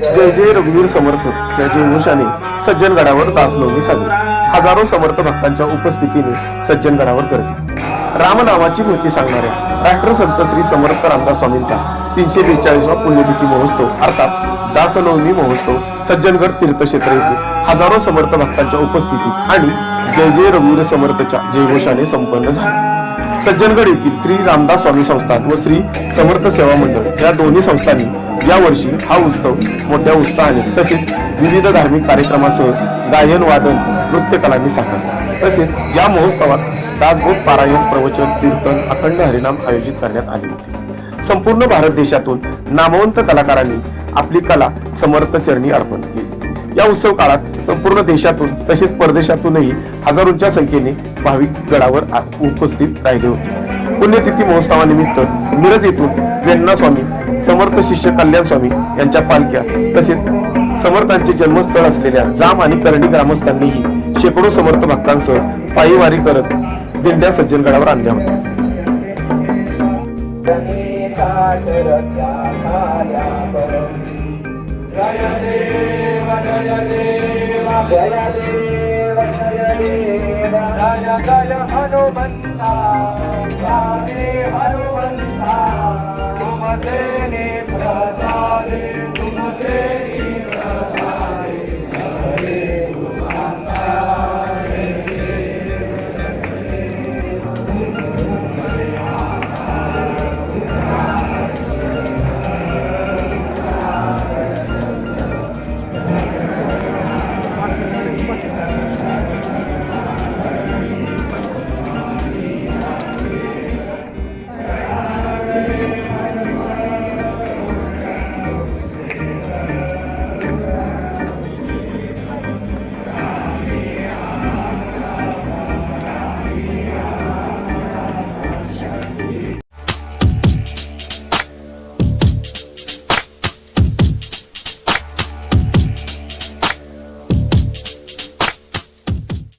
जय जय रघुवीर समर्थ जय जय उषाने सज्जनगडावर दासनवमी साजरी. हजारो समर्थ भक्तांच्या उपस्थितीने सज्जनगडावर गर्दी. रामनामाची मूर्ती सांगणाऱ्या राष्ट्रसंत श्री समर्थ रामदास स्वामींचा तीनशे बेचाळीसवा पुण्यतिथी महोत्सव अर्थात दासनवमी महोत्सव सज्जनगड तीर्थक्षेत्र येथे हजारो समर्थ भक्तांच्या उपस्थितीत आणि जय जय रघुवीर समर्थच्या जयघोषाने संपन्न झाला. सज्जनगड येथील श्री रामदास स्वामी संस्थान व श्री समर्थ सेवा मंडळ या दोन्ही संस्थांनी यावर्षी हा उत्सव मोठ्या उत्साहाने तसेच विविध धार्मिक कार्यक्रमासह गायन वादन नृत्यकलांनी साकारला. तसेच या महोत्सवात दासबोध पारायण प्रवचन कीर्तन अखंड हरिनाम आयोजित करण्यात आले होते. संपूर्ण भारत देशातून नामवंत कलाकारांनी आपली कला समर्थ चरणी अर्पण केली. या उत्सव काळात संपूर्ण देशातून तसेच परदेशातूनही हजारोंच्या संख्येने भाविक गडावर उपस्थित राहिले होते. पुण्यतिथी महोत्सवानिमित्त मिरज येथून वेण्णा स्वामी समर्थ शिष्य कल्याण स्वामी यांच्या पालख्या तसेच समर्थांचे जन्मस्थळ असलेल्या जाम आणि करडी ग्रामस्थांनीही शेकडो समर्थ भक्तांसह पायीवारी करत दिंड्या सज्जनगडावर आणल्या होत्या. हनुमंता हनुमंता fucking